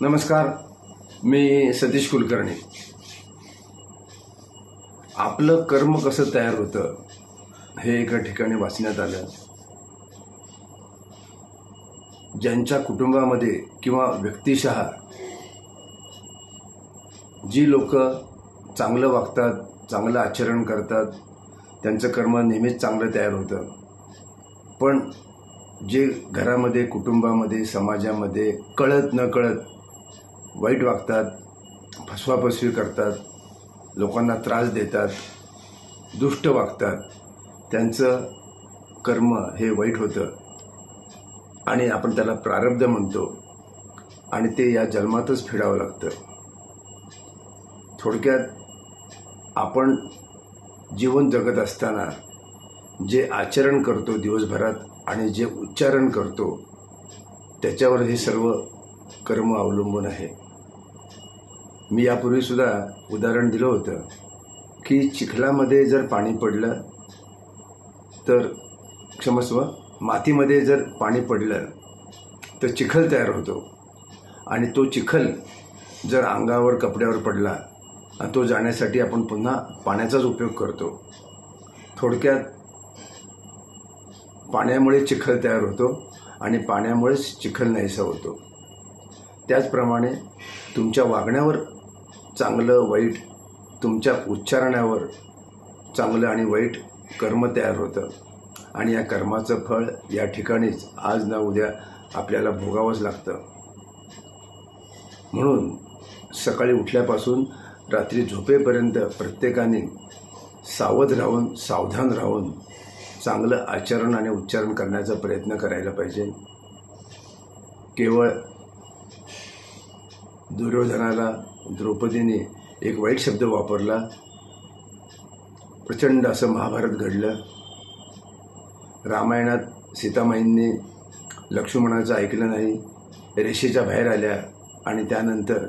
नमस्कार मी सतीश कुलकर्णी. आपलं कर्म कसं तयार होतं हे एका ठिकाणी वाचण्यात आलं. ज्यांच्या कुटुंबामध्ये किंवा व्यक्तिशः जी लोक चांगलं वागतात चांगलं आचरण करतात त्यांचं कर्म नेहमीच चांगलं तयार होतं. पण जे घरामध्ये कुटुंबामध्ये समाजामध्ये कळत न कळत वाईट वागतात फसवाफसवी करतात लोकांना त्रास देतात दुष्ट वागतात त्यांचं कर्म हे वाईट होतं. आणि आपण त्याला प्रारब्ध म्हणतो. आणि ते या जन्मातच फिरावं लागतं. थोडक्यात आपण जीवन जगत असताना जे आचरण करतो दिवसभरात आणि जे उच्चारण करतो त्याच्यावर हे सर्व कर्म अवलंबून आहे. मी यापूर्वीसुद्धा उदाहरण दिलं होतं की चिखलामध्ये जर पाणी पडलं तर क्षमस्व मातीमध्ये जर पाणी पडलं तर चिखल तयार होतो. आणि तो चिखल जर अंगावर कपड्यावर पडला तो जाण्यासाठी आपण पुन्हा पाण्याचाच उपयोग करतो. थोडक्यात पाण्यामुळे चिखल तयार होतो आणि पाण्यामुळेच चिखल नाहीसा होतो. त्याचप्रमाणे तुमच्या वागण्यावर चांगलं वाईट तुमच्या उच्चारण्यावर चांगलं आणि वाईट कर्म तयार होतं. आणि या कर्माचं फळ या ठिकाणीच आज ना उद्या आपल्याला भोगावंच लागतं. म्हणून सकाळी उठल्यापासून रात्री झोपेपर्यंत प्रत्येकाने सावध राहून सावधान राहून चांगलं आचरण आणि उच्चारण करण्याचा प्रयत्न करायला पाहिजे. केवळ दुर्योधनाला द्रौपदीने एक वाईट शब्द वापरला. प्रचंड असं महाभारत घडलं. रामायणात सीतामाईंनी लक्ष्मणाचं ऐकलं नाही रेषेच्या बाहेर आल्या आणि त्यानंतर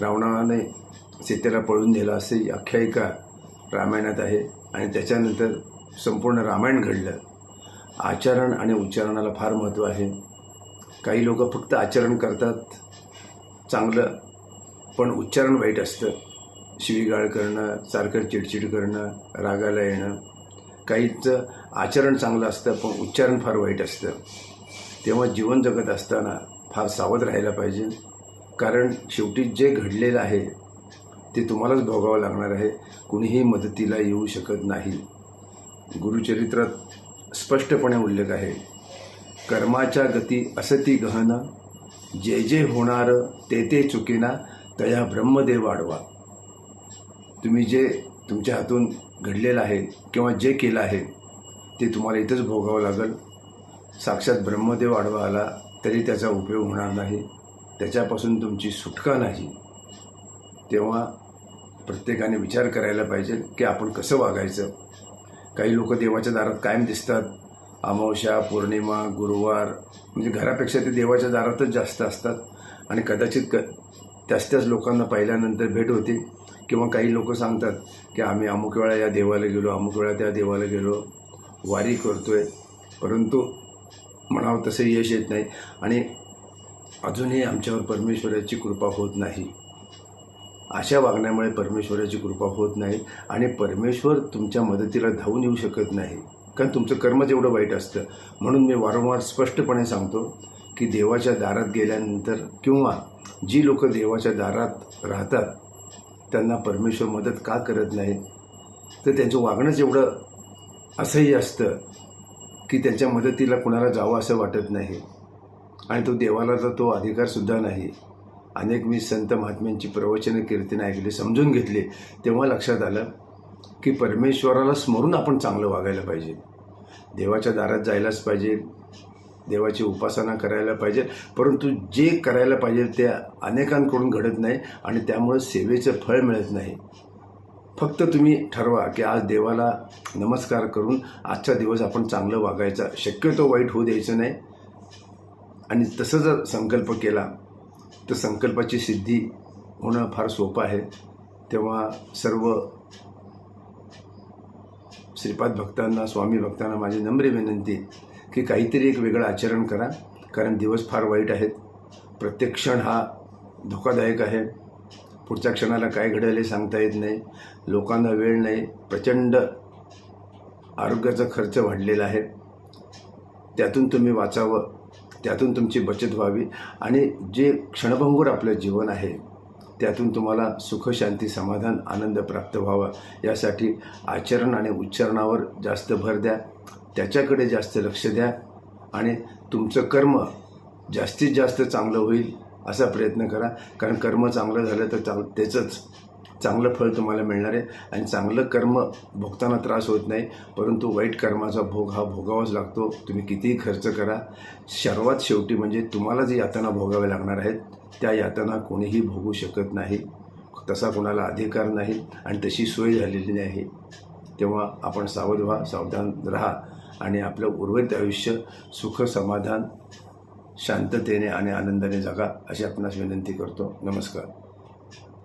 रावणाने सीतेला पळून नेलं असे आख्यायिका रामायणात आहे आणि त्याच्यानंतर संपूर्ण रामायण घडलं. आचरण आणि उच्चारणाला फार महत्त्व आहे. काही लोक फक्त आचरण करतात चांगलं पण उच्चारण वाईट असतं. शिवीगाळ करणं सारखं चिडचिड करणं रागाला येणं. काहीचं आचरण चांगलं असतं पण उच्चारण फार वाईट असतं. तेव्हा जीवन जगत असताना फार सावध राहायला पाहिजे. कारण शेवटी जे घडलेलं आहे ते तुम्हालाच भोगावं लागणार आहे. कुणीही मदतीला येऊ शकत नाही. गुरुचरित्रात स्पष्टपणे उल्लेख आहे. कर्माच्या गती असती गहन. जे जे होणार ते ते चुकीना. तया ब्रह्मदेव वाढवा. तुम्ही जे तुमच्या हातून घडलेलं आहे किंवा जे केलं आहे ते तुम्हाला इथंच भोगावं लागेल. साक्षात ब्रह्मदेव आडवा आला तरी त्याचा उपयोग होणार नाही. त्याच्यापासून तुमची सुटका नाही. तेव्हा प्रत्येकाने विचार करायला पाहिजे की आपण कसं वागायचं? काही लोक देवाच्या दारात कायम दिसतात. अमावस्या पौर्णिमा गुरुवार म्हणजे घरापेक्षा ते देवाच्या दारातच जास्त असतात. आणि कदाचित क त्याच त्याच लोकांना पाहिल्यानंतर भेट होते. किंवा काही लोक सांगतात की आम्ही अमुक वेळा या देवाला गेलो अमुक वेळा त्या देवाला गेलो. वारी करतो आहे परंतु म्हणावं तसं यश येत नाही. आणि अजूनही आमच्यावर परमेश्वराची कृपा होत नाही. अशा वागण्यामुळे परमेश्वराची कृपा होत नाही. आणि परमेश्वर तुमच्या मदतीला धावून येऊ शकत नाही. कारण तुमचं कर्मच एवढं वाईट असतं. म्हणून मी वारंवार स्पष्टपणे सांगतो की देवाच्या दारात गेल्यानंतर किंवा जी लोक देवाच्या दारात राहतात त्यांना परमेश्वर मदत का करत नाही तर त्यांचं वागणंच एवढं असंही असतं की त्यांच्या मदतीला कुणाला जावं असं वाटत नाही. आणि तो देवाला तर तो अधिकारसुद्धा नाही. अनेक मी संत महात्म्यांची प्रवचनं कीर्तनं ऐकली समजून घेतली तेव्हा लक्षात आलं की परमेश्वराला स्मरून आपण चांगलं वागायला पाहिजे. देवाच्या दारात जायलाच पाहिजे. देवाची उपासना करायला पाहिजे. परंतु जे करायला पाहिजे ते अनेकांकडून घडत नाही आणि त्यामुळे सेवेचं फळ मिळत नाही. फक्त तुम्ही ठरवा की आज देवाला नमस्कार करून आजचा दिवस आपण चांगलं वागायचा. शक्यतो वाईट होऊ द्यायचं नाही. आणि तसं जर संकल्प केला तर संकल्पाची सिद्धी होणं फार सोपं आहे. तेव्हा सर्व श्रीपाद भक्तांना स्वामी भक्तांना माझी नम्र विनंती की काहीतरी एक वेगळं आचरण करा कारण दिवस फार वाईट आहेत. प्रत्येक क्षण हा धोकादायक आहे. पुढच्या क्षणाला काय घडेल हे सांगता येत नाही. लोकांना वेळ नाही. प्रचंड आरोग्याचा खर्च वाढलेला आहे. त्यातून तुम्ही वाचावं त्यातून तुमची बचत व्हावी. आणि जे क्षणभंगूर आपलं जीवन आहे त्यातून तुम्हाला सुख शांती समाधान आनंद प्राप्त व्हावा. यासाठी आचरण आणि उच्चारणावर जास्त भर द्या. त्याच्याकडे जास्त लक्ष द्या आणि तुमचं कर्म जास्तीत जास्त चांगलं होईल असा प्रयत्न करा. कारण कर्म चांगलं झालं तर चांग त्याचंच चांगलं फळ तुम्हाला मिळणार आहे आणि चांगलं कर्म भोगताना त्रास होत नाही परंतु वाईट कर्माचा भोग हा भोगावाच लागतो. तुम्ही कितीही खर्च करा. सर्वात शेवटी म्हणजे तुम्हाला जे यातना भोगाव्या लागणार आहेत त्या यातना कोणीही भोगू शकत नाही. तसा कोणाला अधिकार नाही आणि तशी सोय झालेली नाही. तेव्हा आपण सावध व्हा सावधान राहा आणि आपलं उर्वरित आयुष्य सुख समाधान शांततेने आणि आनंदाने जगा अशी आपणास विनंती करतो. नमस्कार.